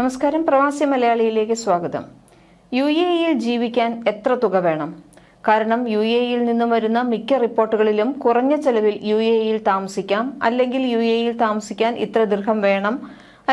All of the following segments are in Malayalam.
നമസ്കാരം പ്രവാസി മലയാളിയിലേക്ക് സ്വാഗതം. യു എ ഇയിൽ ജീവിക്കാൻ എത്ര തുക വേണം? കാരണം യു എ ഇയിൽ നിന്നും വരുന്ന മിക്ക റിപ്പോർട്ടുകളിലും കുറഞ്ഞ ചെലവിൽ യു എ ഇയിൽ താമസിക്കാം അല്ലെങ്കിൽ യു എ ഇയിൽ താമസിക്കാൻ ഇത്ര ദീർഘം വേണം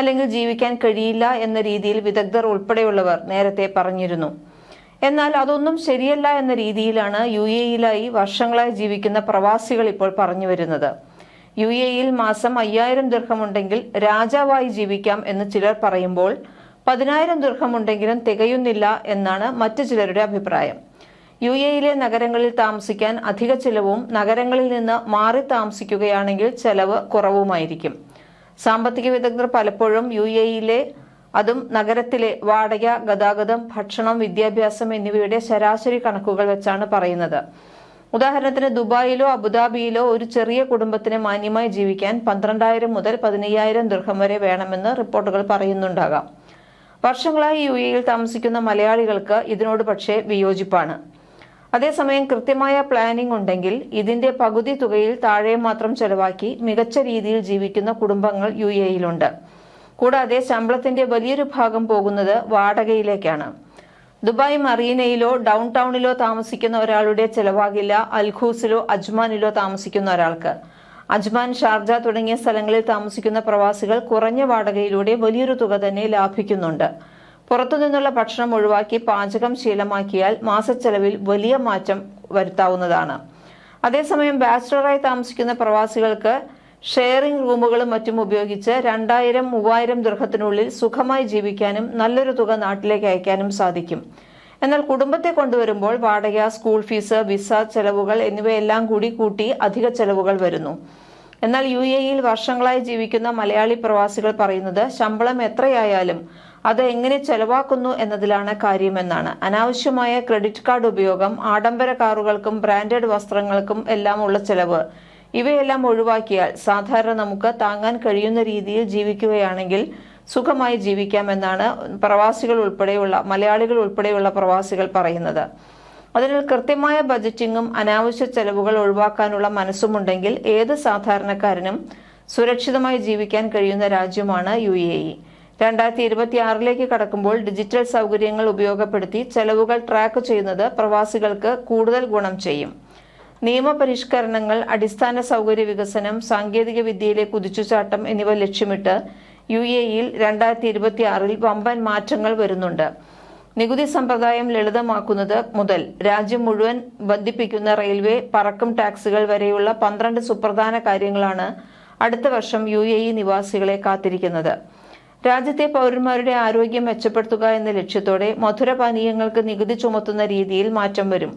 അല്ലെങ്കിൽ ജീവിക്കാൻ കഴിയില്ല എന്ന രീതിയിൽ വിദഗ്ധർ ഉൾപ്പെടെയുള്ളവർ നേരത്തെ പറഞ്ഞിരുന്നു. എന്നാൽ അതൊന്നും ശരിയല്ല എന്ന രീതിയിലാണ് യു എ ഇയിലായി വർഷങ്ങളായി ജീവിക്കുന്ന പ്രവാസികൾ ഇപ്പോൾ പറഞ്ഞു വരുന്നത്. യു എയിൽ മാസം അയ്യായിരം ദീർഘമുണ്ടെങ്കിൽ രാജാവായി ജീവിക്കാം എന്ന് ചിലർ പറയുമ്പോൾ പതിനായിരം ദീർഘമുണ്ടെങ്കിലും തികയുന്നില്ല എന്നാണ് മറ്റു ചിലരുടെ അഭിപ്രായം. യു എയിലെ നഗരങ്ങളിൽ താമസിക്കാൻ അധിക ചിലവും നഗരങ്ങളിൽ നിന്ന് മാറി താമസിക്കുകയാണെങ്കിൽ ചെലവ് കുറവുമായിരിക്കും. സാമ്പത്തിക വിദഗ്ധർ പലപ്പോഴും യു എയിലെ അതും നഗരത്തിലെ വാടക ഗതാഗതം ഭക്ഷണം വിദ്യാഭ്യാസം എന്നിവയുടെ ശരാശരി കണക്കുകൾ വെച്ചാണ് പറയുന്നത്. ഉദാഹരണത്തിന് ദുബായിലോ അബുദാബിയിലോ ഒരു ചെറിയ കുടുംബത്തിന് മാന്യമായി ജീവിക്കാൻ പന്ത്രണ്ടായിരം മുതൽ പതിനയ്യായിരം ദീർഘം വരെ വേണമെന്ന് റിപ്പോർട്ടുകൾ പറയുന്നുണ്ടാകാം. വർഷങ്ങളായി യു എയിൽ താമസിക്കുന്ന മലയാളികൾക്ക് ഇതിനോട് പക്ഷേ വിയോജിപ്പാണ്. അതേസമയം കൃത്യമായ പ്ലാനിംഗ് ഉണ്ടെങ്കിൽ ഇതിന്റെ പകുതി തുകയിൽ താഴെ മാത്രം ചെലവാക്കി മികച്ച രീതിയിൽ ജീവിക്കുന്ന കുടുംബങ്ങൾ യു എയിലുണ്ട്. കൂടാതെ ശമ്പളത്തിന്റെ വലിയൊരു ഭാഗം പോകുന്നത് വാടകയിലേക്കാണ്. ദുബായ് മറീനയിലോ ഡൗൺ ടൗണിലോ താമസിക്കുന്ന ഒരാളുടെ ചെലവാകില്ല. അൽഖൂസിലോ അജ്മാനിലോ താമസിക്കുന്ന ഒരാൾക്ക്. അജ്മാൻ ഷാർജ തുടങ്ങിയ സ്ഥലങ്ങളിൽ താമസിക്കുന്ന പ്രവാസികൾ കുറഞ്ഞ വാടകയിലൂടെ വലിയൊരു തുക തന്നെ ലാഭിക്കുന്നുണ്ട്. പുറത്തുനിന്നുള്ള ഭക്ഷണം ഒഴിവാക്കി പാചകം ശീലമാക്കിയാൽ മാസച്ചെലവിൽ വലിയ മാറ്റം വരുത്താവുന്നതാണ്. അതേസമയം ബാച്ചിലറായി താമസിക്കുന്ന പ്രവാസികൾക്ക് ഷെയറിംഗ് റൂമുകളും മറ്റും ഉപയോഗിച്ച് രണ്ടായിരം മൂവായിരം ദൃഹത്തിനുള്ളിൽ സുഖമായി ജീവിക്കാനും നല്ലൊരു തുക നാട്ടിലേക്ക് അയക്കാനും സാധിക്കും. എന്നാൽ കുടുംബത്തെ കൊണ്ടുവരുമ്പോൾ വാടക സ്കൂൾ ഫീസ് വിസ ചെലവുകൾ എന്നിവയെല്ലാം കൂടി കൂട്ടി അധിക ചെലവുകൾ വരുന്നു. എന്നാൽ യു എയിൽ വർഷങ്ങളായി ജീവിക്കുന്ന മലയാളി പ്രവാസികൾ പറയുന്നത് ശമ്പളം എത്രയായാലും അത് എങ്ങനെ ചെലവാക്കുന്നു എന്നതിലാണ് കാര്യമെന്നാണ്. അനാവശ്യമായ ക്രെഡിറ്റ് കാർഡ് ഉപയോഗം ആഡംബര കാറുകൾക്കും ബ്രാൻഡഡ് വസ്ത്രങ്ങൾക്കും എല്ലാം ഉള്ള ചെലവ് ഇവയെല്ലാം ഒഴിവാക്കിയാൽ സാധാരണ നമുക്ക് താങ്ങാൻ കഴിയുന്ന രീതിയിൽ ജീവിക്കുകയാണെങ്കിൽ സുഖമായി ജീവിക്കാമെന്നാണ് പ്രവാസികൾ ഉൾപ്പെടെയുള്ള മലയാളികൾ ഉൾപ്പെടെയുള്ള പ്രവാസികൾ പറയുന്നത്. അതിനാൽ കൃത്യമായ ബജറ്റിങ്ങും അനാവശ്യ ചെലവുകൾ ഒഴിവാക്കാനുള്ള മനസ്സുമുണ്ടെങ്കിൽ ഏത് സാധാരണക്കാരനും സുരക്ഷിതമായി ജീവിക്കാൻ കഴിയുന്ന രാജ്യമാണ് യു എ ഇ. രണ്ടായിരത്തി ഇരുപത്തി ആറിലേക്ക് കടക്കുമ്പോൾ ഡിജിറ്റൽ സൗകര്യങ്ങൾ ഉപയോഗപ്പെടുത്തി ചെലവുകൾ ട്രാക്ക് ചെയ്യുന്നത് പ്രവാസികൾക്ക് കൂടുതൽ ഗുണം ചെയ്യും. നിയമപരിഷ്കരണങ്ങൾ അടിസ്ഥാന സൗകര്യ വികസനം സാങ്കേതിക വിദ്യയിലെ കുതിച്ചുചാട്ടം എന്നിവ ലക്ഷ്യമിട്ട് യു എ ഇയിൽ രണ്ടായിരത്തി ഇരുപത്തി ആറിൽ വമ്പൻ മാറ്റങ്ങൾ വരുന്നുണ്ട്. നികുതി സമ്പ്രദായം ലളിതമാക്കുന്നത് മുതൽ രാജ്യം മുഴുവൻ ബന്ധിപ്പിക്കുന്ന റെയിൽവേ പറക്കും ടാക്സുകൾ വരെയുള്ള പന്ത്രണ്ട് സുപ്രധാന കാര്യങ്ങളാണ് അടുത്ത വർഷം യു എ ഇ നിവാസികളെ കാത്തിരിക്കുന്നത്. രാജ്യത്തെ പൗരന്മാരുടെ ആരോഗ്യം മെച്ചപ്പെടുത്തുക എന്ന ലക്ഷ്യത്തോടെ മധുരപാനീയങ്ങൾക്ക് നികുതി ചുമത്തുന്ന രീതിയിൽ മാറ്റം വരും.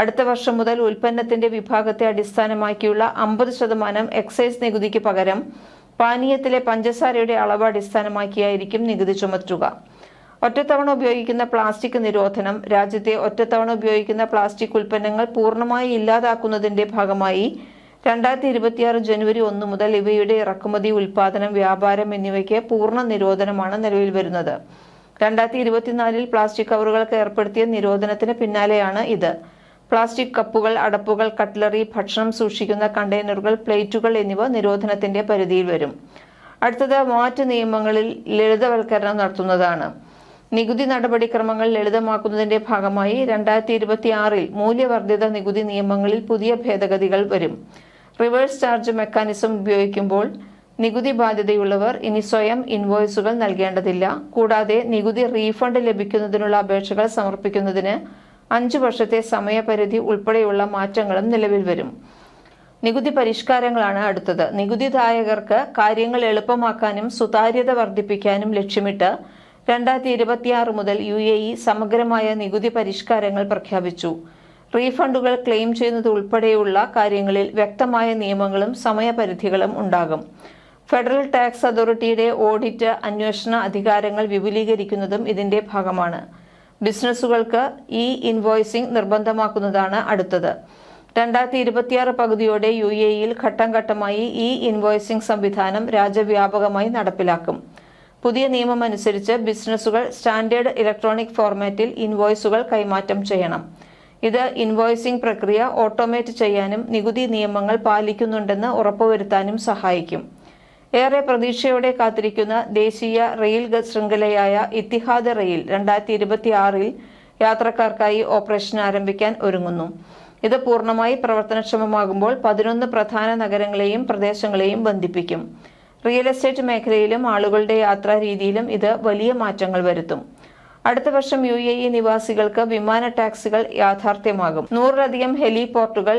അടുത്ത വർഷം മുതൽ ഉൽപ്പന്നത്തിന്റെ വിഭാഗത്തെ അടിസ്ഥാനമാക്കിയുള്ള അമ്പത് ശതമാനം എക്സൈസ് നികുതിക്ക് പകരം പാനീയത്തിലെ പഞ്ചസാരയുടെ അളവ് അടിസ്ഥാനമാക്കിയായിരിക്കും നികുതി ചുമത്തുക. ഒറ്റത്തവണ ഉപയോഗിക്കുന്ന പ്ലാസ്റ്റിക് നിരോധനം രാജ്യത്തെ ഒറ്റത്തവണ ഉപയോഗിക്കുന്ന പ്ലാസ്റ്റിക് ഉൽപ്പന്നങ്ങൾ പൂർണമായി ഇല്ലാതാക്കുന്നതിന്റെ ഭാഗമായി രണ്ടായിരത്തി ഇരുപത്തിയാറ് ജനുവരി ഒന്ന് മുതൽ ഇവയുടെ ഇറക്കുമതി ഉൽപാദനം വ്യാപാരം എന്നിവയ്ക്ക് പൂർണ നിരോധനമാണ് നിലവിൽ വരുന്നത്. രണ്ടായിരത്തി ഇരുപത്തിനാലിൽ പ്ലാസ്റ്റിക് കവറുകൾക്ക് ഏർപ്പെടുത്തിയ നിരോധനത്തിന് പിന്നാലെയാണ് ഇത്. പ്ലാസ്റ്റിക് കപ്പുകൾ അടപ്പുകൾ കട്ട്ലറി ഭക്ഷണം സൂക്ഷിക്കുന്ന കണ്ടെയ്നറുകൾ പ്ലേറ്റുകൾ എന്നിവ നിരോധനത്തിന്റെ പരിധിയിൽ വരും. അടുത്തത് മാറ്റ് നിയമങ്ങളിൽ ലളിതവൽക്കരണം നടത്തുന്നതാണ്. നികുതി നടപടിക്രമങ്ങൾ ലളിതമാക്കുന്നതിന്റെ ഭാഗമായി രണ്ടായിരത്തി ഇരുപത്തി ആറിൽ മൂല്യവർദ്ധിത നികുതി നിയമങ്ങളിൽ പുതിയ ഭേദഗതികൾ വരും. റിവേഴ്സ് ചാർജ് മെക്കാനിസം ഉപയോഗിക്കുമ്പോൾ നികുതി ബാധ്യതയുള്ളവർ ഇനി സ്വയം ഇൻവോയ്സുകൾ നൽകേണ്ടതില്ല. കൂടാതെ നികുതി റീഫണ്ട് ലഭിക്കുന്നതിനുള്ള അപേക്ഷകൾ സമർപ്പിക്കുന്നതിന് അഞ്ചു വർഷത്തെ സമയപരിധി ഉൾപ്പെടെയുള്ള മാറ്റങ്ങളും നിലവിൽ വരും. നികുതി പരിഷ്കാരങ്ങളാണ് അടുത്തത്. നികുതിദായകർക്ക് കാര്യങ്ങൾ എളുപ്പമാക്കാനും സുതാര്യത വർദ്ധിപ്പിക്കാനും ലക്ഷ്യമിട്ട് രണ്ടായിരത്തി ഇരുപത്തിയാറ് മുതൽ യു എ ഇ സമഗ്രമായ നികുതി പരിഷ്കാരങ്ങൾ പ്രഖ്യാപിച്ചു. റീഫണ്ടുകൾ ക്ലെയിം ചെയ്യുന്നത് ഉൾപ്പെടെയുള്ള കാര്യങ്ങളിൽ വ്യക്തമായ നിയമങ്ങളും സമയപരിധികളും ഉണ്ടാകും. ഫെഡറൽ ടാക്സ് അതോറിറ്റിയുടെ ഓഡിറ്റ് അന്വേഷണ അധികാരങ്ങൾ വിപുലീകരിക്കുന്നതും ഇതിന്റെ ഭാഗമാണ്. ബിസിനസ്സുകൾക്ക് ഇ ഇൻവോയ്സിംഗ് നിർബന്ധമാക്കുന്നതാണ് അടുത്തത്. രണ്ടായിരത്തി ഇരുപത്തിയാറ് പകുതിയോടെ യു എ ഇയിൽ ഘട്ടം ഘട്ടമായി ഇ ഇൻവോയ്സിംഗ് സംവിധാനം രാജ്യവ്യാപകമായി നടപ്പിലാക്കും. പുതിയ നിയമം അനുസരിച്ച് ബിസിനസ്സുകൾ സ്റ്റാൻഡേർഡ് ഇലക്ട്രോണിക് ഫോർമാറ്റിൽ ഇൻവോയ്സുകൾ കൈമാറ്റം ചെയ്യണം. ഇത് ഇൻവോയ്സിംഗ് പ്രക്രിയ ഓട്ടോമേറ്റ് ചെയ്യാനും നികുതി നിയമങ്ങൾ പാലിക്കുന്നുണ്ടെന്ന് ഉറപ്പുവരുത്താനും സഹായിക്കും. ഏറെ പ്രതീക്ഷയോടെ കാത്തിരിക്കുന്ന ദേശീയ റെയിൽ ശൃംഖലയായ ഇത്തിഹാദ് റെയിൽ രണ്ടായിരത്തി ഇരുപത്തി ആറിൽ യാത്രക്കാർക്കായി ഓപ്പറേഷൻ ആരംഭിക്കാൻ ഒരുങ്ങുന്നു. ഇത് പൂർണമായി പ്രവർത്തനക്ഷമമാകുമ്പോൾ പതിനൊന്ന് പ്രധാന നഗരങ്ങളെയും പ്രദേശങ്ങളെയും ബന്ധിപ്പിക്കും. റിയൽ എസ്റ്റേറ്റ് മേഖലയിലും ആളുകളുടെ യാത്രാ രീതിയിലും ഇത് വലിയ മാറ്റങ്ങൾ വരുത്തും. അടുത്ത വർഷം യു എ ഇ നിവാസികൾക്ക് വിമാന ടാക്സികൾ യാഥാർത്ഥ്യമാകും. നൂറിലധികം ഹെലിപോർട്ടുകൾ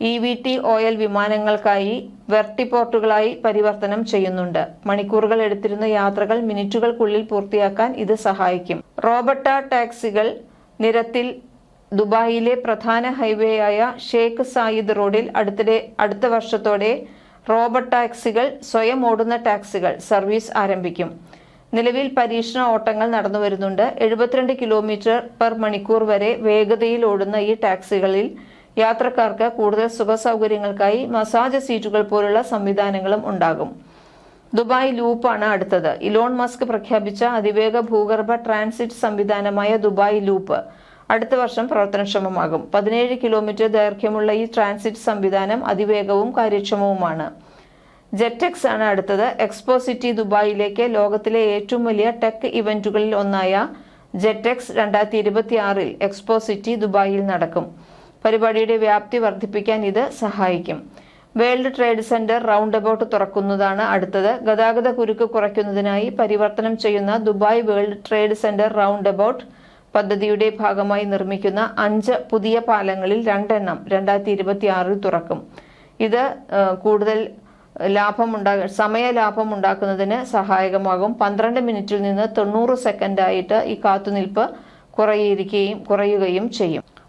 ഇ വി ടി ഓയിൽ വിമാനങ്ങൾക്കായി വെർട്ടിപോർട്ടുകളായി പരിവർത്തനം ചെയ്യുന്നുണ്ട്. മണിക്കൂറുകൾ എടുത്തിരുന്ന യാത്രകൾ മിനിറ്റുകൾക്കുള്ളിൽ പൂർത്തിയാക്കാൻ ഇത് സഹായിക്കും. റോബട്ട ടാക്സികൾ നിരത്തിൽ ദുബായിലെ പ്രധാന ഹൈവേയായ ഷേഖ് സായിദ് റോഡിൽ അടുത്തിടെ അടുത്ത വർഷത്തോടെ റോബോട്ട് ടാക്സികൾ സ്വയം ഓടുന്ന ടാക്സികൾ സർവീസ് ആരംഭിക്കും. നിലവിൽ പരീക്ഷണ ഓട്ടങ്ങൾ നടന്നു വരുന്നുണ്ട്. എഴുപത്തിരണ്ട് കിലോമീറ്റർ പെർ മണിക്കൂർ വരെ വേഗതയിൽ ഓടുന്ന ഈ ടാക്സികളിൽ യാത്രക്കാർക്ക് കൂടുതൽ സുഖ സൗകര്യങ്ങൾക്കായി മസാജ് സീറ്റുകൾ പോലുള്ള സംവിധാനങ്ങളും ഉണ്ടാകും. ദുബായ് ലൂപ്പാണ് അടുത്തത്. ഇലോൺ മസ്ക് പ്രഖ്യാപിച്ച അതിവേഗ ഭൂഗർഭ ട്രാൻസിറ്റ് സംവിധാനമായ ദുബായ് ലൂപ്പ് അടുത്ത വർഷം പ്രവർത്തനക്ഷമമാകും. പതിനേഴ് കിലോമീറ്റർ ദൈർഘ്യമുള്ള ഈ ട്രാൻസിറ്റ് സംവിധാനം അതിവേഗവും കാര്യക്ഷമവുമാണ്. ജെറ്റെക്സ് ആണ് അടുത്തത്. എക്സ്പോ സിറ്റി ദുബായിലേക്ക് ലോകത്തിലെ ഏറ്റവും വലിയ ടെക് ഇവന്റുകളിൽ ഒന്നായ ജെറ്റെക്സ് രണ്ടായിരത്തി ഇരുപത്തി ആറിൽ എക്സ്പോ സിറ്റി ദുബായിൽ നടക്കും. പരിപാടിയുടെ വ്യാപ്തി വർദ്ധിപ്പിക്കാൻ ഇത് സഹായിക്കും. World trade centre roundabout തുറക്കുന്നതാണ് അടുത്തത്. ഗതാഗത കുരുക്ക് കുറയ്ക്കുന്നതിനായി പരിവർത്തനം ചെയ്യുന്ന Dubai World Trade Centre roundabout പദ്ധതിയുടെ ഭാഗമായി നിർമ്മിക്കുന്ന അഞ്ച് പുതിയ പാലങ്ങളിൽ രണ്ടെണ്ണം രണ്ടായിരത്തി ഇരുപത്തി ആറിൽ തുറക്കും. ഇത് കൂടുതൽ ലാഭമുണ്ടാ സമയ ലാഭം ഉണ്ടാക്കുന്നതിന് സഹായകമാകും. പന്ത്രണ്ട് മിനിറ്റിൽ നിന്ന് തൊണ്ണൂറ് സെക്കൻഡായിട്ട് ഈ കാത്തുനിൽപ്പ് കുറയിരിക്കുകയും കുറയുകയും ചെയ്യും.